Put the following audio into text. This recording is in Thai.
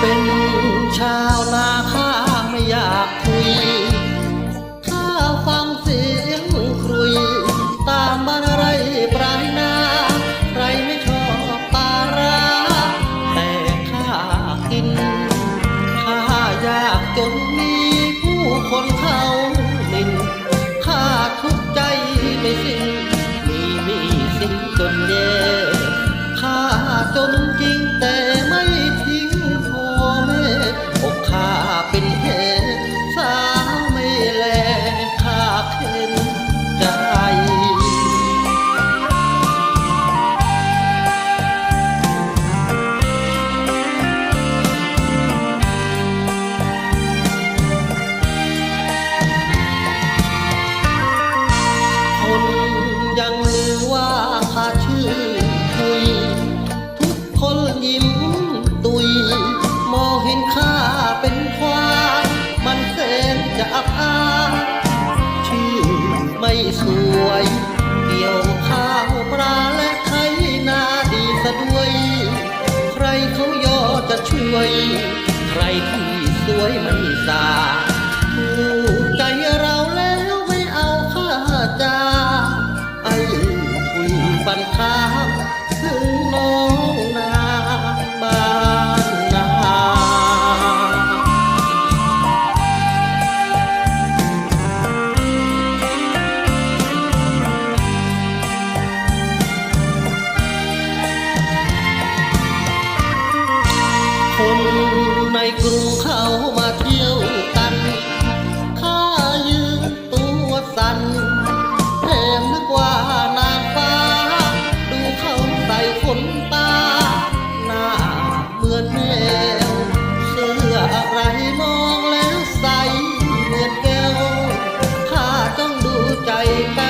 เป็นชา ยิ้มตุย มองเห็นข้าเป็นควายมันแสนจะอับอายชื่อไม่สวย เกี่ยวข้าวปลาและไถนาดีซะด้วย ใครเขาย่อจะช่วย ใครที่สวยไม่สา กรุงเขามาเที่ยวกันข้ายืนตัวสั่นแถมนึกว่านางฟ้า ดูเขาใส่ขนตา หน้าเหมือนแมวเสื้ออะไรมองแล้วใสเหมือนแก้วข้าต้องดูใจกัน